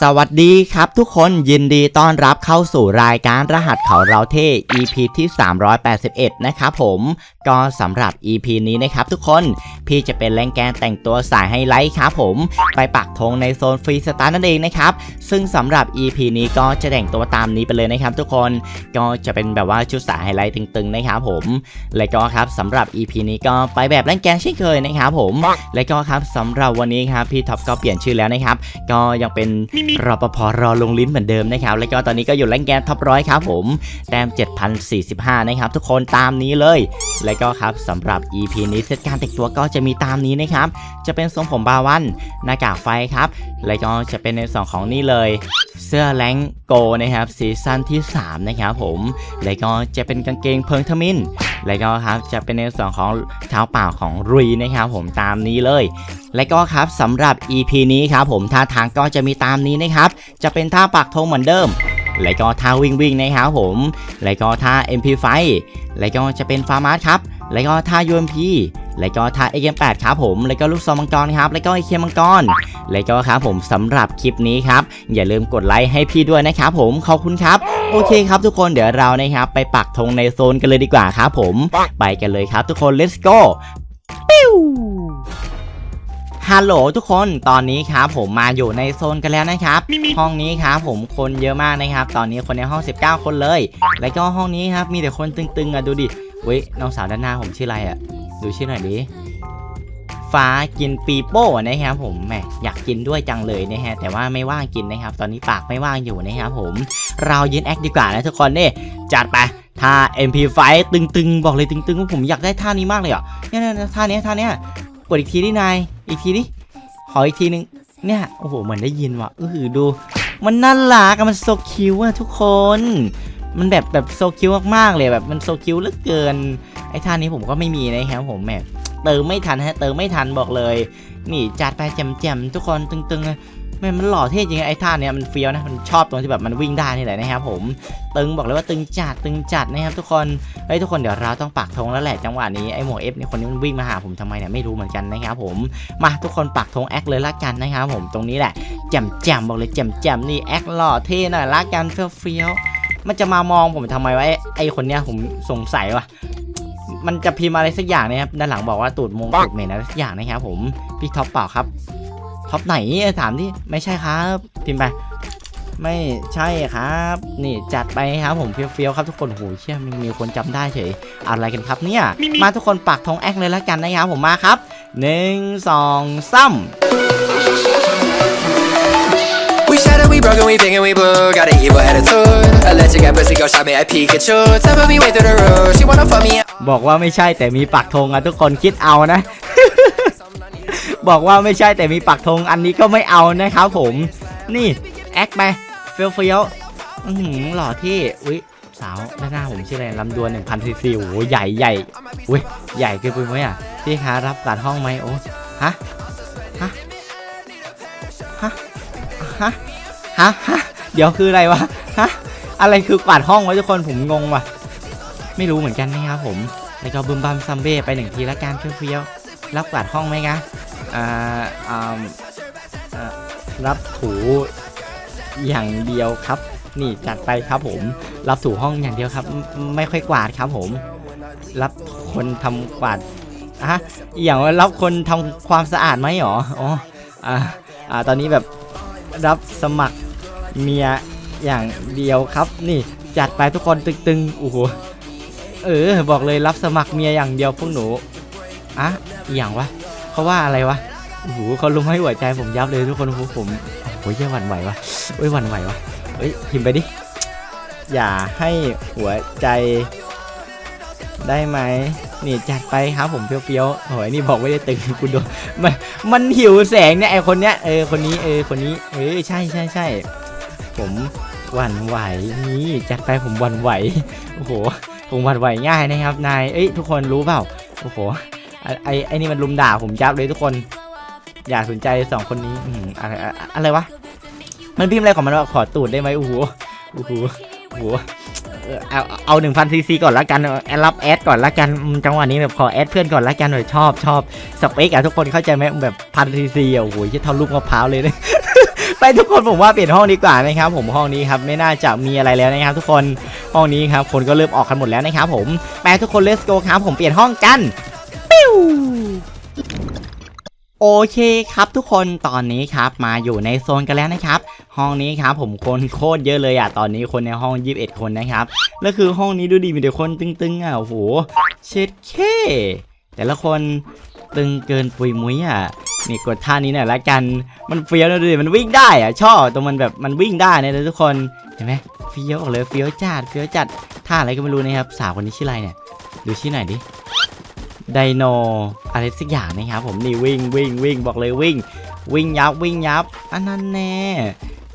สวัสดีครับทุกคนยินดีต้อนรับเข้าสู่รายการรหัสเขาเราเท่ EP ที่ 381 นะครับผมก็สำหรับ EP นี้นะครับทุกคนพี่จะเป็นแรงแกนแต่งตัวสายไฮไลท์ครับผม ไปปักธงในโซนฟรีสไตาร์นั่นเองนะครับ ซึ่งสำหรับ EP นี้ก็จะแต่งตัวตามนี้ไปเลยนะครับทุกคนก็จะเป็นแบบว่าชุดสายไฮไลท์ตึงๆนะครับผมและก็ครับสำหรับ EP นี้ก็ไปแบบแรงแกนเช่นเคยนะครับผมและก็ครับสำหรับวันนี้ครับพี่ท็อปก็เปลี่ยนชื่อแล้วนะครับก็ยังเป็นรอปภรอลงลิ้นเหมือนเดิมนะครับ แล้วก็ตอนนี้ก็อยู่แรงแกนท็อปร้อยครับผม แต้ม 7,045 นะครับ ทุกคนตามนี้เลย และก็ครับสำหรับ EP นี้เซตการแต่งตัวก็จะมีตามนี้นะครับ จะเป็นทรงผมบาวันหน้ากากไฟครับ และก็จะเป็นในส่วนของนี่เลยเสื้อแรงโกนะครับซีซั่นที่ 3 นะครับผม และก็จะเป็นกางเกงเพิงทมินและก็ครับจะเป็นในส่วนของเท้าเปล่าของรุยนะครับผมตามนี้เลย และก็ครับสำหรับ EP นี้ครับผมท่าทางก็จะมีตามนี้นะครับ จะเป็นท่าปักธงเหมือนเดิม และก็ท่าวิ่งวิ่งนะครับผม และก็ท่า MP ไฟและก็จะเป็นฟาร์มาสครับ และก็ท่า UMP และก็ท่า AM8 ครับผม และก็ลูกซองมังกรครับ และก็ไอเคมังกร และก็ครับผมสำหรับคลิปนี้ครับ อย่าลืมกดไลค์ให้พี่ด้วยนะครับผม ขอบคุณครับ โอเคครับทุกคนเดี๋ยวเรานะครับไปปักธงในโซนกันเลยดีกว่าครับผม ไปกันเลยครับทุกคน let's go ปิ้ว ฮัลโหลทุกคนตอนนี้ครับผมมาอยู่ในโซนกันแล้วนะครับ ห้องนี้ครับผมคนเยอะมากนะครับ ตอนนี้คนในห้อง 19 คนเลย แล้วก็ห้องนี้ครับมีแต่คนตึงๆอะดูดิเว้ยน้องสาวด้านหน้าผมชื่ออะไรอะ ดูชื่อหน่อยดิฟ้ากินปีโป้นะครับผมแหมอยากกินด้วยจังเลยนะฮะแต่ว่าไม่ว่างกินนะครับ ตอนนี้ปากไม่ว่างอยู่นะครับผมเรายืนแอคดีกว่านะทุกคนนี่จัดไปท่า MP5 ตึงๆ บอกเลยตึงๆว่าผมอยากได้ท่านี้มากเลยอะเนี่ยๆท่าเนี้ยท่าเนี้ยก ดอีกทีดินาย อีกทีดิขออีกทีนึงเนี่ยโอ้โหเหมือนได้ยินว่ะเออดู มันน่ารักอะมันโซคิวอะทุกคน มันแบบแบบโซคิวมากๆเลยแบบมันโซคิวเหลือเกินไอ้ท่านี้ผมก็ไม่มีนะครับผมแบบเติมไม่ทันฮะเติมไม่ทันบอกเลย นี่จัดไปแจมๆทุกคนตึงๆ แม่มันหล่อเท่จริงไอ้ท่าเนี้ยมันเฟี้ยวนะมันชอบตรงที่แบบมันวิ่งได้นี่แหละนะครับผมตึงบอกเลยว่าตึงจัดตึงจัดนะครับทุกคนเฮ้ยทุกคนเดี๋ยวเราต้องปักธงแล้วแหละจังหวะนี้ไอ้หมวกเอฟนี่คนนี้มันวิ่งมาหาผมทำไมเนี่ยไม่รู้เหมือนกันนะครับผมมาทุกคนปักธงแอคเลยละกันนะครับผมตรงนี้แหละแจ่มๆบอกเลยแจ่มๆนี่แอคหล่อเท่หน่อยละกันเฟี้ยวๆมันจะมามองผมทำไมวะไอ้ไอ้คนเนี้ยผมสงสัยว่ะมันจะพิมพ์อะไรสักอย่างนะครับด้านหลังบอกว่าตูดมงตูดเมนอะไรสักอย่างนะครับผมพี่ท็อปเปล่าครับ ท็อปไหนถามที่ไม่ใช่ครับพิมพ์ไป ไม่ใช่ครับ นี่จัดไปครับผมเฟี้ยวๆครับทุกคนโหเชื่อมีมีคนจำได้เฉยอะไรกันครับเนี่ยมาทุกคนปักธงแอคเลยละกันนะครับผมมาครับหนึ่งสองสาม We shattered, we broke, and we big and we blue. Got an evil attitude. Electric got pussy, go shot me at Pikachu. Top of me way through the roof. She wanna fuck me up. บอกว่าไม่ใช่แต่มีปักธงอะทุกคนคิดเอานะ บอกว่าไม่ใช่แต่มีปักธงอันนี้ก็ไม่เอานะครับผมนี่แอคไปเฟี้ยวเฟี้ยวๆอื้อหล่อที่อุ้ยสาวด้านหน้าผมชื่ออะไรลำดวน1,000ซีซีโอ้โหใหญ่ใหญ่อุ้ยใหญ่เกินไปไหมอะพี่คะรับการห้องไหมโอ้ฮะฮะฮะฮะฮะฮะเดี๋ยวคืออะไรวะฮะอะไรคือกวาดห้องวะทุกคนผมงงว่ะ ไม่รู้เหมือนกันนะครับผมแล้วก็บึมบัมซัมเบ้ไปหนึ่งทีละกันเฟี้ยวๆรับกวาดห้องไหมคะ อ่าอ่าอ่ารับถูอย่างเดียวครับ นี่จัดไปครับผม รับถูห้องอย่างเดียวครับ ไม่ค่อยกวาดครับผม รับคนทำกวาดอะอย่างว่ารับคนทำความสะอาดไหมหรออ๋ออ่าอ่าตอนนี้แบบรับสมัครเมียอย่างเดียวครับ นี่จัดไปทุกคนตึงๆโอ้โหเออ บอกเลยรับสมัครเมียอย่างเดียวพวกหนูอะอย่างวะ เขาว่าอะไรวะโอ้โหเขาลุมให้หัวใจผมยับเลยทุกคนโอ้โหผมโอ้ยเหี้ยหวั่นไหววะเอ้ยหวั่นไหววะเอ้ยพิมพ์ไปดิ อย่าให้หัวใจ ได้ไหมนี่จัดไปครับผมเฟี้ยวๆโอ้ยนี่บอกไม่ได้ตึงคุณดูมันมันหิวแสงเนี่ยไอคนเนี้ยเออคนนี้เออคนนี้เออใช่ใช่ใช่ผมหวั่นไหวนี่จัดไปผมหวั่นไหวโอ้โหผมหวั่นไหวง่ายนะครับนายเอ้ยทุกคนรู้เปล่าโอ้โห ไอไอไอนี่มันลุมด่าผมยับเลยทุกคน อย่าสนใจสองคนนี้อืมอะไรอะไรวะมันพิมพ์อะไรของมันวะขอตูดได้ไหมโอ้โหโอ้โหโอ้โหเอาเอาหนึ่งพันซีซีก่อนละกันแอดรับแอดก่อนละกันจังหวะนี้แบบขอแอดเพื่อนก่อนละกันหน่อยชอบชอบสเปคอะทุกคนเข้าใจไหมแบบพันซีซีอะโอ้โหที่เท่าลูกมะพร้าวเลยเนี่ยไปทุกคนผมว่าเปลี่ยนห้องดีกว่านะครับผมห้องนี้ครับไม่น่าจะมีอะไรแล้วนะครับ ทุกคนห้องนี้ครับคนก็เริ่มออกกันหมดแล้วนะครับผมไปทุกคน let's go ครับผมเปลี่ยนห้องกัน โอเคครับทุกคนตอนนี้ครับมาอยู่ในโซนกันแล้วนะครับ ห้องนี้ครับผมคนโคตรเยอะเลยอะตอนนี้คนในห้อง 21 คนนะครับแล้วคือห้องนี้ดูดีมีแต่คนตึงๆอะโอ้โหเช็ดเค แต่ละคนตึงเกินปุยมุ้ยอะนี่กดท่านี้หน่อยละกันมันเฟี้ยวนะดูดิมันวิ่งได้อะชอบตรงมันแบบมันวิ่งได้นะทุกคนเห็นไหมเฟี้ยวออกเลยเฟี้ยวจัดเฟี้ยวจัดท่าอะไรก็ไม่รู้นะครับสาวคนนี้ชื่ออะไรเนี่ยดูชื่อหน่อยดิ ไดโนอะไรสักอย่างนะครับผมนี่วิ่งวิ่งวิ่งบอกเลยวิ่ง วิ่งยับวิ่งยับอันนั้นแน่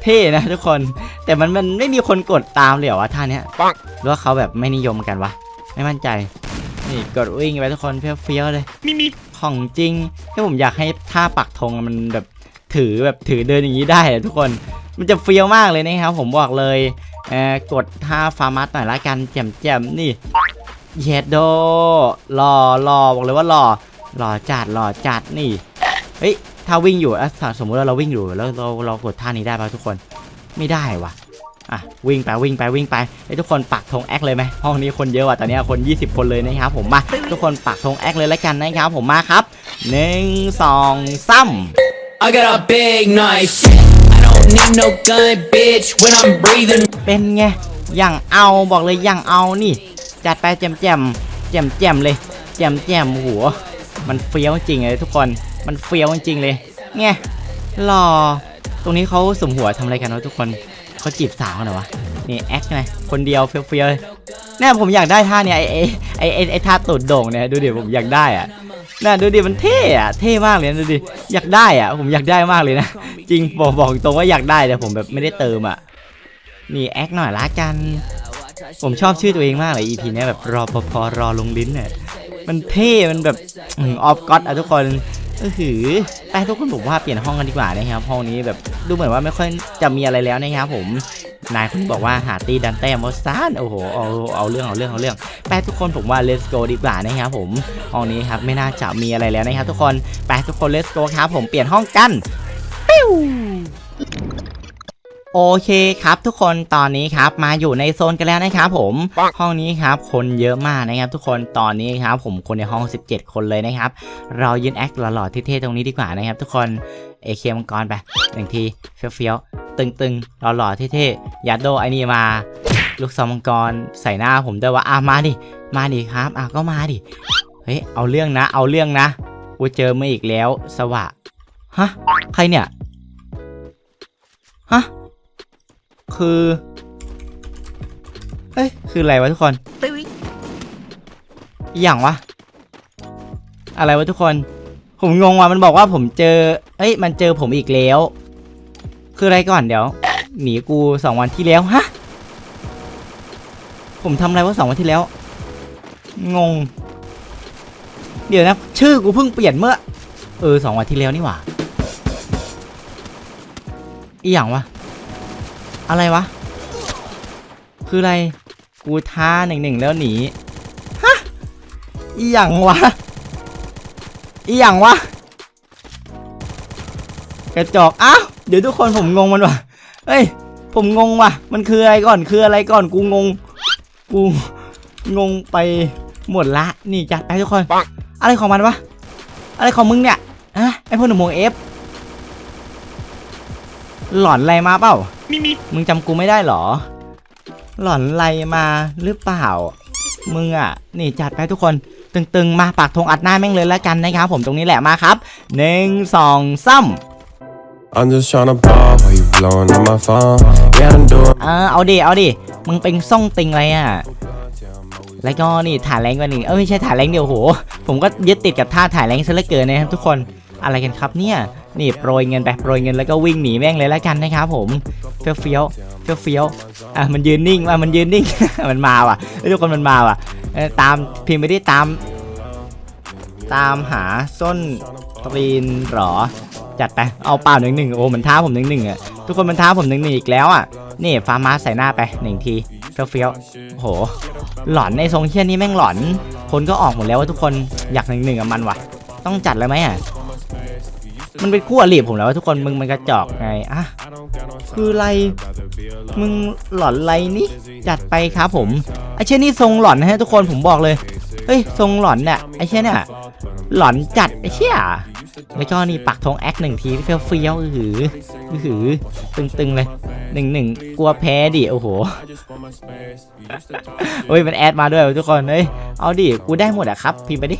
เท่นะทุกคนแต่มันมันไม่มีคนกดตามเลยเหรอวะท่าเนี้ยหรือว่าเขาแบบไม่นิยมกันวะไม่มั่นใจนี่กดวิ่งไปทุกคนเฟี้ยวเฟี้ยวๆเลยมีมีของจริงที่ผมอยากให้ท่าปักธงมันแบบถือแบบถือเดินอย่างนี้ได้อะทุกคนมันจะเฟี้ยวมากเลยนะครับผมบอกเลยเอ่อกดท่าฟาร์มัสหน่อยละกันแจ่มแจ่มๆนี่ เยดโดหล่อหล่อบอกเลยว่าหล่อหล่อจัดหล่อจัดนี่เฮ้ยถ้าวิ่งอยู่อะสมมติว่าเราวิ่งอยู่แล้วเราเรากดท่านี้ได้ป่ะทุกคนไม่ได้วะอะวิ่งไปวิ่งไปวิ่งไปไอ้ยทุกคนปักธงแอคเลยไหมห้องนี้คนเยอะว่ะตอนนี้คน 20 คนเลยนะครับผมมาทุกคนปักธงแอคเลยละกันนะครับผมมาครับหนึ่งสองสาม I got a big knife. I don't need no gun, bitch, when I'm breathing. เป็นไงอย่างเอาบอกเลยอย่างเอานี่ จัดไปแจมแจมแจมแจมเลยแจมแจมหัว มันเฟี้ยวจริงเลยทุกคนมันเฟี้ยวจริงเลยไงหล่อตรงนี้เขาสมหัวทำอะไรกันวะทุกคนเขาจีบสาวกันเหรอวะนี่แอคไงคนเดียวเฟี้ยวๆเลยเนี่ยผมอยากได้ท่าเนี่ยไอ้ไอ้ไอ้ไอไอท่าตูดโด่งเนี่ยดูดิผมอยากได้อะน่าดูดิมันเท่อะเท่มากเลยนะดูดิอยากได้อะผมอยากได้มากเลยนะจริงบอกบอกตรงว่าอยากได้แต่ผมแบบไม่ได้เติมอะนี่แอคหน่อยละกัน ผมชอบชื่อตัวเองมากเลย EP เนี้ยแบบรอปภรอลงลิ้นเนี่ยมันเท่มันแบบออฟก็อดอะทุกคนเออหือแต่ทุกคนผมว่าเปลี่ยนห้องกันดีกว่านะครับห้องนี้แบบดูเหมือนว่าไม่ค่อยจะมีอะไรแล้วนะครับผมนายคุณบอกว่าหาตีดันแต้มซานโอ้โหเอาเอาเรื่องเอาเรื่องเอาเรื่องแปทุกคนผมว่า let's go ดีกว่านะครับผมห้องนี้ครับไม่น่าจะมีอะไรแล้วนะครับทุกคนไปทุกคน let's go ครับผมเปลี่ยนห้องกันปิ้ว โอเคครับทุกคนตอนนี้ครับมาอยู่ในโซนกันแล้วนะครับผมห้องนี้ครับคนเยอะมากนะครับ ทุกคนตอนนี้ครับผมคนในห้อง 17 คนเลยนะครับ เรายืนแอคหล่อๆเท่ๆตรงนี้ดีกว่านะครับ ทุกคนเอเคมังกรไปหนึ่งทีเฟี้ยวๆตึงๆหล่อๆเท่ๆยัดโดไอ้นี่มาลูกซองมังกรใส่หน้าผมด้วยว่าอะมาดิมาดิครับอะก็มาดิเฮ้ยเอาเรื่องนะ เอาเรื่องนะกูเจอมาอีกแล้วสวะฮะใครเนี่ยฮะ คือเฮ้ย คืออะไรวะทุกคนอหย่างวะ อะไรวะทุกคน ผมงงว่ะมันบอกว่าผมเจอ เอ้ย มันเจอผมอีกแล้ว คืออะไรก่อนเดี๋ยว หนีกูสองวันที่แล้วฮะ ผมทำอะไรวะสองวันที่แล้ว งง เดี๋ยวนะ ชื่อกูเพิ่งเปลี่ยนเมื่อ เออสองวันที่แล้วนี่หว่าอีหยังวะ อะไรวะ คืออะไร กูท้าหนึ่งหนึ่งแล้วหนี ฮะ อีหยังวะ อีหยังวะ กระจอก อ้าว เดี๋ยวทุกคนผมงงมันวะเฮ้ย ผมงงว่ะ มันคืออะไรก่อน คืออะไรก่อน กูงง กูงงไปหมดละ นี่จัดไปทุกคน อะไรของมันวะ อะไรของมึงเนี่ยอะไอพวกหนุ่มโมงเอฟ หลอนอะไรมาเปล่า มีมีมึงจำกูไม่ได้เหรอ หล่อนไรมาหรือเปล่า มึงอะ นี่จัดไปทุกคน ตึงๆ มาปากธงอัดหน้าแม่งเลยแล้วกันนะครับ ผมตรงนี้แหละมาครับหนึ่งสองสาม I'm just tryna ball while you blowing on my phone. Yeah, I'm doing. เออเอาดิ เอาดิ มึงเป็นซ่องติงอะไรอะ แล้วก็นี่ถ่ายแรงกว่านี่เออไม่ใช่ถ่ายแรงเดียวโห ผมก็ยึดติดกับท่าถ่ายแรงซะเหลือเกินนะครับทุกคน อะไรกันครับเนี่ย นี่โปรยเงินไปโปรยเงินแล้วก็วิ่งหนีแม่งเลยแล้วกันนะครับผมเฟี้ยวเฟี้ยวเฟี้ยวเฟี้ยวอะมันยืนนิ่งว่ะมันยืนนิ่ง มันมาว่ะทุกคนมันมาว่ะตามพิมพ์ไปที่ตาม ตามหาส้นตรีนหรอ จัดไปเอาเปล่าหนึ่งหนึ่งโอ้มันท้าผมหนึ่งหนึ่งอะทุกคนมันท้าผมหนึ่งหนึ่งอีกแล้วอะนี่ฟาร์มาใส่หน้าไปหนึ่งทีเฟี้ยวเฟี้ยวโห หลอนในทรงเชียนี้แม่งหลอน คนก็ออกหมดแล้วว่าทุกคนอยากหนึ่งหนึ่งกับมันว่ะ ต้องจัดเลยไหมอะ มันเป็นคู่อริผมแล้วทุกคนมึงมันกระจอกไงอะคือไร มึงหลอนไรนี่จัดไปครับผมไอเช่นนี่ทรงหลอนนะฮะทุกคนผมบอกเลยเฮ้ยทรงหลอนเนี่ยไอเช่นเนี่ยหลอนจัดไอเชี่ย แล้วก็นี่ปักธงแอคหนึ่งทีเฟี้ยวเฟี้ยวๆอือหืออือหือตึงๆเลยหนึ่งหนึ่งกลัวแพ้ดิโอ้โหเฮ้ยมันแอดมาด้วยทุกคนเฮ้ยเอาดิกูได้หมดอะครับ พิมพ์ไปดิ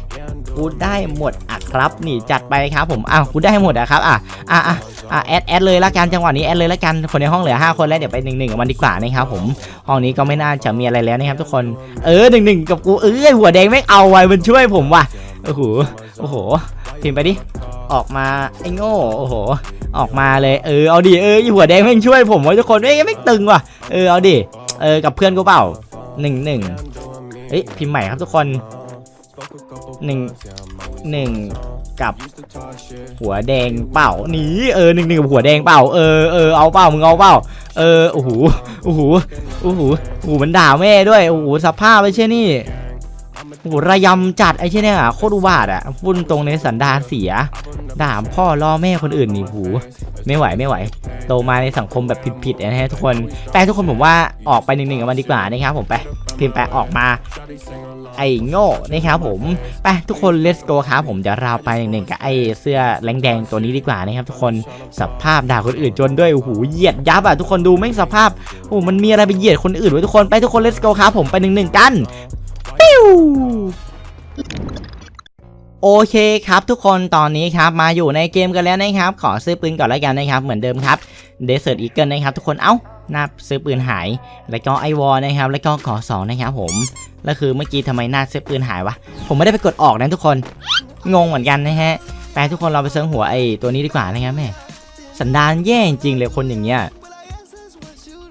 กูได้หมดอะครับนี่จัดไปครับผมอ้าวกูได้หมดอะครับอะอะอะอะแอดแอดเลยละกันจังหวะนี้แอดเลยละกันคนในห้องเหลือ5คนแล้วเดี๋ยวไปหนึ่งหนึ่งกับมันดีกว่านะครับผมห้องนี้ก็ไม่น่าจะมีอะไรแล้วนะครับทุกคนเออหนึ่งหนึ่งกับกูเออหัวแดงไม่เอาไว้มันช่วยผมว่ะโอ้โหโอ้โหพิมพ์ไปดิ ออกมาไอ้โง่โอ้โห ออกมาเลยเออเอาดิเออหัวแดงแม่งช่วยผมไว่ะทุกคนเอ้ยไม่ตึงว่ะเออเอาดิเออกับเพื่อนกูเปล่าหนึ่งหนึ่งเฮ้ยพิมพ์ใหม่ครับทุกคนหนึ่งหนึ่งกับหัวแดงเปล่าหนีเออหนึ่งหนึ่งกับหัวแดงเปล่าเออเออเอาเปล่ามึงเอาเปล่าเออโอ้โหโอ้โหโอ้โหโอ้โหมันด่าแม่ด้วยโอ้โหสภาพไอ้เช่นนี่ โหระยำจัดไอ้เช่นเนี่ยโคตรอุบาทอะพูดตรงในสันดานเสีย ด่าพ่อล่อแม่คนอื่นนี่หูไม่ไหวไม่ไหว โตมาในสังคมแบบผิดๆนะฮะทุกคนแต่ทุกคนผมว่าออกไปหนึ่งๆกับมันดีกว่านะครับผมไปพิมพ์ไปออกมา ไอ้โง่นะครับผมไปทุกคน let's go ครับผมจะเราไปหนึ่งๆกับไอ้เสื้อแรงแดงตัวนี้ดีกว่านะครับ ทุกคนสภาพด่าคนอื่นจนด้วยโอ้โหเหยียดยับอะทุกคนดูไม่งสภาพโอ้มันมีอะไรไปเหยียดคนอื่นไว้ทุกคนไปทุกคน let's go ครับผมไปหนึ่งๆกัน โอเคครับทุกคนตอนนี้ครับมาอยู่ในเกมกันแล้วนะครับ ขอซื้อปืนก่อนแล้วกันนะครับ เหมือนเดิมครับ Desert Eagle นะครับ ทุกคนเอ้าหน้าซื้อปืนหาย แล้วก็ไอวอลนะครับ แล้วก็ขอสองนะครับผมแล้วคือเมื่อกี้ทำไมหน้าซื้อปืนหายวะผมไม่ได้ไปกดออกนะทุกคนงงเหมือนกันนะฮะแต่ทุกคนเราไปเซิร์งหัวไอตัวนี้ดีกว่านะครับแม่สันดานแย่จริงเลยคนอย่างเงี้ย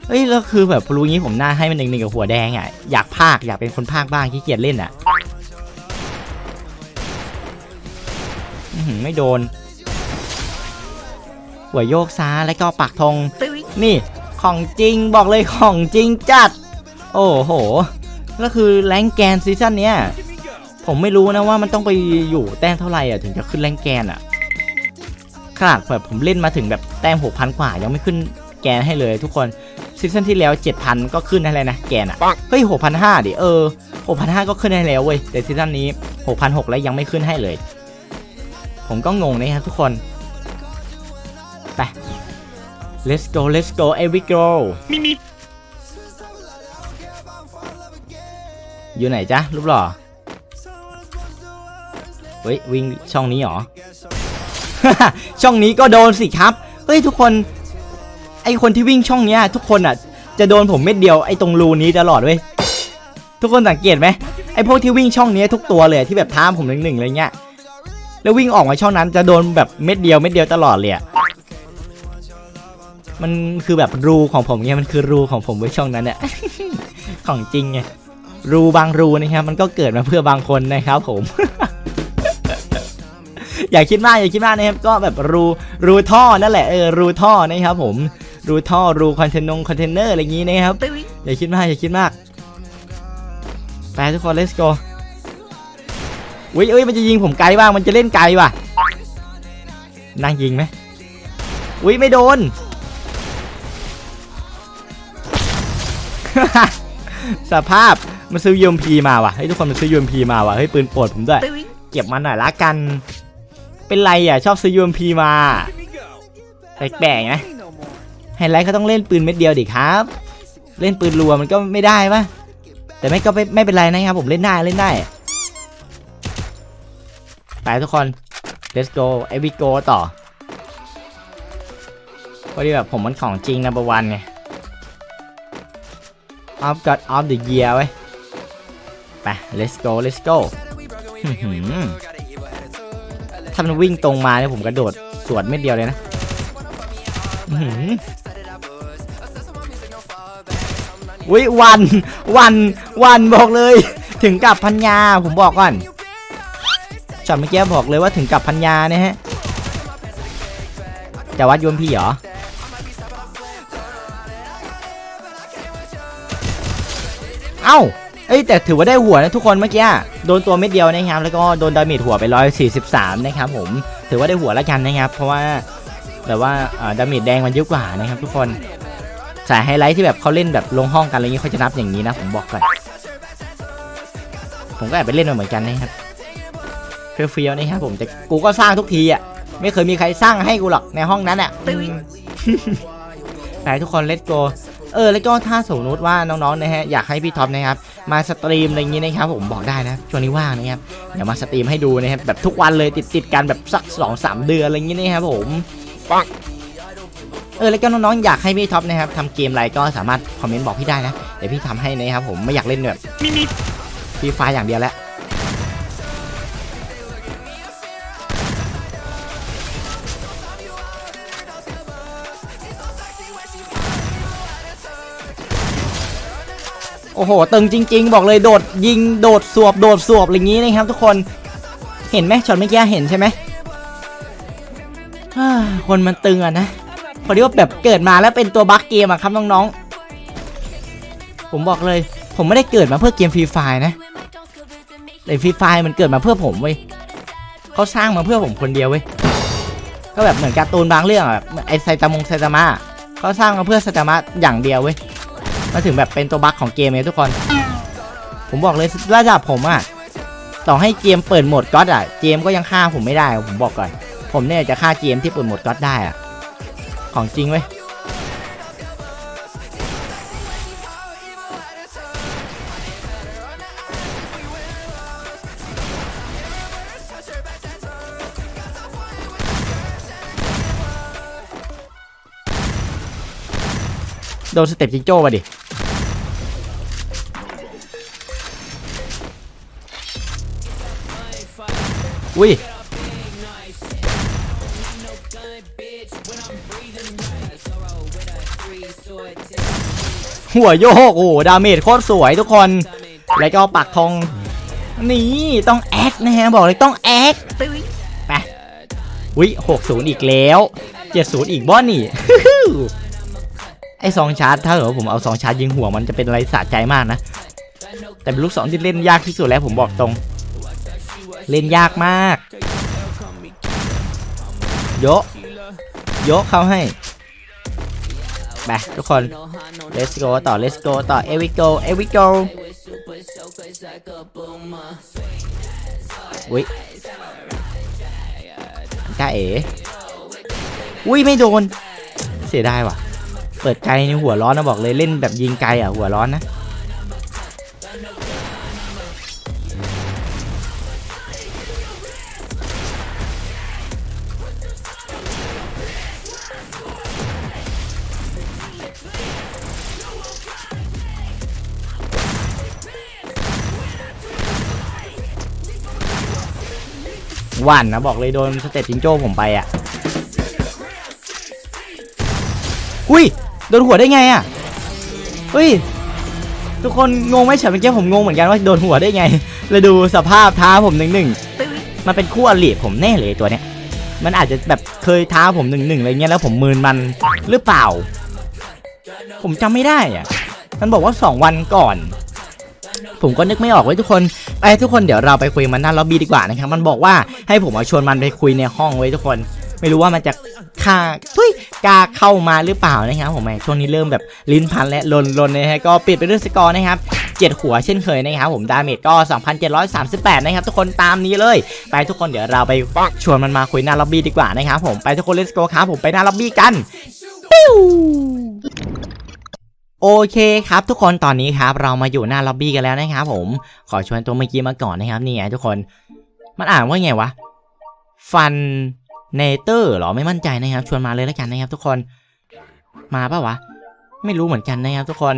เฮ้ยแล้วคือแบบรู้งี้ผมหน้าให้มันหนึ่งหนึ่งกับหัวแดงอะอยากพากย์อยากเป็นคนพากย์บ้างขี้เกียจเล่นอะไม่โดน หัวโยกซ้าแล้วก็ปักธงนี่ของจริงบอกเลยของจริงจัด โอ้โหแล้วคือแรงแกนซีซั่นเนี้ยผมไม่รู้นะว่ามันต้องไปอยู่แต้มเท่าไหร่อะถึงจะขึ้นแรงแกนอะขนาดแบบผมเล่นมาถึงแบบแต้ม6,000กว่ายังไม่ขึ้นแกนให้เลยทุกคน ซีซั่นที่แล้ว 7,000 ก็ขึ้นให้เลยนะแกนอะเฮ้ย 6,500 ดิ เออ 6,500 ก็ขึ้นให้แล้วเว้ย แต่ซีซั่นนี้ 6,600 แล้วยังไม่ขึ้นให้เลย ผมก็งงนะครับทุกคน ไป let's go let's go every go อยู่ไหนจ๊ะรูปหล่อเฮ้ยวิ่งช่องนี้เหรอ ช่องนี้ก็โดนสิครับ เฮ้ยทุกคน ไอคนที่วิ่งช่องเนี้ยทุกคนอะจะโดนผมเม็ดเดียวไอตรงรูนี้ตลอดเว้ยทุกคนสังเกตไหมไอพวกที่วิ่งช่องเนี้ยทุกตัวเลยที่แบบท้ามผมหนึ่งหนึ่งๆอะไรเงี้ยแล้ววิ่งออกมาช่องนั้นจะโดนแบบเม็ดเดียวเม็ดเดียวตลอดเลยอะมันคือแบบรูของผมไงมันคือรูของผมไว้ช่องนั้นเนี่ยของจริงไงรูบางรูนะครับมันก็เกิดมาเพื่อบางคนนะครับผม อย่าคิดมากอย่าคิดมากนะครับก็แบบรูรูท่อนั่นแหละเออรูท่อนะครับผม รูท่อรูคอนเทนงคอนเทนเนอร์อะไรอย่างงี้นะครับอย่าคิดมากอย่าคิดมากไปทุกคน let's go อุ้ยเอ้ยมันจะยิงผมไกลบ้างมันจะเล่นไกลว่ะนั่งยิงไหมอุ้ยไม่โดนสภาพมันซื้อยูมพีมาว่ะให้ยทุกคนมันซื้อยูมพีมาว่ะเฮ้ยปืนโปรดผมด้วยเก็บมันหน่อยละกัน เป็นไรอะชอบซื้อยูมพีมาแปลกๆไง ไฮไลท์เขาต้องเล่นปืนเม็ดเดียวดิครับ เล่นปืนรัวมันก็ไม่ได้ปะแต่ไม่ก็ไม่ไม่เป็นไรนะครับผมเล่นได้เล่นได้ไปทุกคน let's go every go ต่อพอดีแบบผมมันของจริงนะประวันไง I've got of the year ไว้ไป let's go let's go ถ้ามันวิ่งตรงมาเนี่ยผมกระโดดสวนเม็ดเดียวเลยนะ อื้อหือวิวันวันวันบอกเลย ถึงกับพัญญาผมบอกก่อนช็อตเมื่อกี้บอกเลยว่าถึงกับพัญญานะฮะจะวัดยมพี่เหรอเอ้าเอ้แต่ถือว่าได้หัวนะทุกคนเมื่อกี้โดนตัวเม็ดเดียวนะครับ แล้วก็โดนดาเมจหัวไป 143 นะครับผมถือว่าได้หัวแล้วกันนะครับ เพราะว่าแบบว่าอ่าดาเมจแดงมันเยอะกว่านะครับทุกคน สายไฮไลท์ที่แบบเขาเล่นแบบลงห้องกันอะไรเงี้ยเขาจะนับอย่างนี้นะผมบอกก่อนผมก็แอบไปเล่นมาเหมือนกันนะครับเฟี้ยวๆนะครับผมแต่กูก็สร้างทุกทีอะไม่เคยมีใครสร้างให้กูหรอกในห้องนั้นอะไปทุกคนเลตโกเออแล้วก็ถ้าสมมติว่าน้องๆนะฮะอยากให้พี่ท็อปนะครับมาสตรีมอะไรอย่างนี้นะครับผมบอกได้นะช่วงนี้ว่างนะครับเดี๋ยวมาสตรีมให้ดูนะครับแบบทุกวันเลยติดติดกันแบบสักสองสามเดือนอะไรอย่างนี้นะครับผมปัง เออแล้วก็น้องๆอยากให้พี่ท็อปนะครับทำเกมอะไรก็สามารถคอมเมนต์บอกพี่ได้นะเดี๋ยวพี่ทำให้นะครับผมไม่อยากเล่นแบบฟรีไฟอย่างเดียวแล้วโอ้โหตึงจริง ๆ บอกเลยโดดยิงโดดสวบโดดสวบอย่างนี้นะครับ ทุกคนเห็นไหมช็อตเมื่อกี้เห็นใช่ไหมคนมันตึงอะนะ พอดีว่าแบบเกิดมาแล้วเป็นตัวบั๊กเกมอะครับน้องๆ ผมบอกเลย ผมไม่ได้เกิดมาเพื่อเกมฟรีไฟนะแต่ฟรีไฟมันเกิดมาเพื่อผมเว้ยเขาสร้างมาเพื่อผมคนเดียวเว้ยก็แบบเหมือนการ์ตูนบางเรื่องอะแบบไอไซตามงไซตามะเขาสร้างมาเพื่อไซตามะอย่างเดียวเว้ยมาถึงแบบเป็นตัวบั๊กของเกมเลยทุกคน ผมบอกเลยระดับผมอะต่อให้เกมเปิดโหมดก็อดอะเกมก็ยังฆ่าผมไม่ได้ ผมบอกก่อน ผมเนี่ยจะฆ่าเกมที่เปิดโหมดก็อดได้อะ ของจริงเว้ยโดนสเต็ปจิงโจ้มาดิ อุ้ย หัวโยกโอ้ดาเมจโคตรสวยทุกคน แล้วก็ปักทอง นี่ ต้องแอคนะฮะ บอกเลยต้องแอคไปอุ้ยหกศูนย์อีกแล้วเจ็ดศูนย์อีกบ้อนนี่ไอ้ซองชาร์จถ้าเกิดผมเอาซองชาร์จยิงหัวมันจะเป็นอะไรสะใจมากนะ แต่เป็นลูกศรที่เล่นยากที่สุดแล้วผมบอกตรง เล่นยากมากโยะ โยะเข้าให้ไปทุกคน let's go ต่อ let's go ต่อ here we go here we go อุ้ยจ้าเอ๋อุ้ยไม่โดน เสียดายว่ะ เปิดไกลในหัวร้อนนะบอกเลยเล่นแบบยิงไกลอะหัวร้อนนะ หวันนะบอกเลยโดนสเต็ปจิงโจ้ผมไปอะอุ้ยโดนหัวได้ไงอะเฮ้ยทุกคนงงไหมฉันเมื่อกี้ผมงงเหมือนกันว่าโดนหัวได้ไงเลยดูสภาพท้าผมหนึ่งหนึ่งมันเป็นคู่อริผมแน่เลยตัวเนี้ยมันอาจจะแบบเคยท้าผมหนึ่งหนึ่งอะไรเงี้ยแล้วผมมืนมันหรือเปล่า ผมจำไม่ได้อะมันบอกว่าสองวันก่อน ผมก็นึกไม่ออกไว้ทุกคนไปทุกคนเดี๋ยวเราไปคุยมันหน้าล็อบบี้ดีกว่านะครับมันบอกว่าให้ผมมาชวนมันไปคุยในห้องไว้ทุกคน ไม่รู้ว่ามันจะค่าเฮ้ยกล้าเข้ามาหรือเปล่านะครับผมแหมช่วงนี้เริ่มแบบลิ้นพันและลนลนนะฮะก็ปิดไปด้วยสกอร์นะครับเจ็ดหัวเช่นเคยนะครับผมดาเมจก็ 2,738 นะครับ ทุกคนตามนี้เลย ไปทุกคนเดี๋ยวเราไปชวนมันมาคุยหน้าล็อบบี้ดีกว่านะครับผมไปทุกคน let's go ครับผมไปหน้าล็อบบี้กันปิ้ว โอเคครับทุกคนตอนนี้ครับเรามาอยู่หน้าล็อบบี้กันแล้วนะครับผมขอชวนตัวเมื่อกี้มาก่อนนะครับนี่ไงทุกคน มันอ่านว่าไงวะฟันเนเตอร์หรอไม่มั่นใจนะครับ ชวนมาเลยแล้วกันนะครับ ทุกคนมาปะวะ ไม่รู้เหมือนกันนะครับ ทุกคน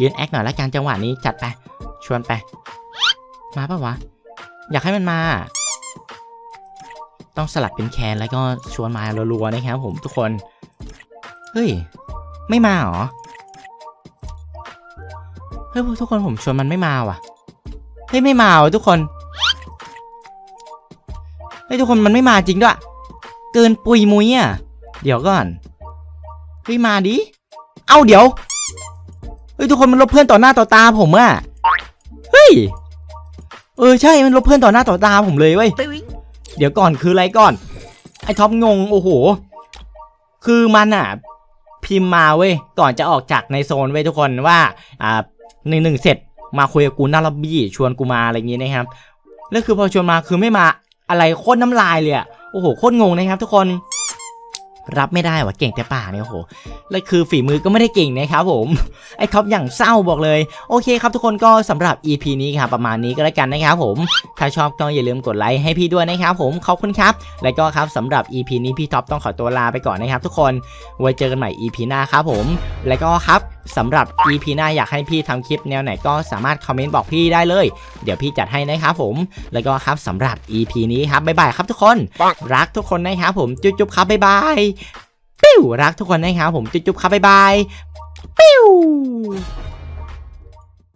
ยืนแอคหน่อยแล้วกันจังหวะนี้จัดไปชวนไป มาปะวะ อยากให้มันมา ต้องสลับเป็นแคนแล้วก็ชวนมารัวๆนะครับผมทุกคนเฮ้ยไม่มาเหรอ เฮ้ยทุกคนผมชวนมันไม่มาว่ะเฮ้ยไม่มาว่ะทุกคนเฮ้ยทุกคนมันไม่มาจริงด้วยเกินปุยมุยอะเดี๋ยวก่อนเฮ้ยมาดิเอ้าเดี๋ยวเฮ้ยทุกคนมันลบเพื่อนต่อหน้าต่อตาผมอะเฮ้ยเออใช่มันลบเพื่อนต่อหน้าต่อตาผมเลยเว้ยเดี๋ยวก่อนคืออะไรก่อนไอ้ท็อปงงโอ้โห คือมันอะพิมพ์มาเว้ยก่อนจะออกจากในโซนเว้ยทุกคนว่าอ่า หนึ่งหนึ่งเสร็จมาคุยกับกูหน้าล็อบบี้ชวนกูมาอะไรอย่างงี้นะครับแล้วคือพอชวนมาคือไม่มาอะไรโคตรน้ำลายเลยอะโอ้โหโคตรงงนะครับ ทุกคนรับไม่ได้ว่ะเก่งแต่ป่ากเนี่ยโอ้โหแล้วคือฝีมือก็ไม่ได้เก่งนะครับผม ไอ้ท็อปอย่างเศร้าบอกเลย โอเคครับทุกคนก็สำหรับ EP นี้ครับประมาณนี้ก็แล้วกันนะครับผม ถ้าชอบก็อย่าลืมกดไลค์ให้พี่ด้วยนะครับผม ขอบคุณครับ แล้วก็ครับสำหรับ EP นี้พี่ท็อปต้องขอตัวลาไปก่อนนะครับทุกคน ไว้เจอกันใหม่ EP หน้าครับผม แล้วก็ครับสำหรับ EP หน้าอยากให้พี่ทำคลิปแนวไหนก็สามารถคอมเมนต์บอกพี่ได้เลย เดี๋ยวพี่จัดให้นะครับผม แล้วก็ครับสำหรับ EP นี้ครับบ๊ายบายครับทุกคน รักทุกคนนะครับผม จุ๊บๆครับบ๊ายบายปิ้วรักทุกคนนะครับผม จุ๊บๆครับบ๊ายบายปิ้ว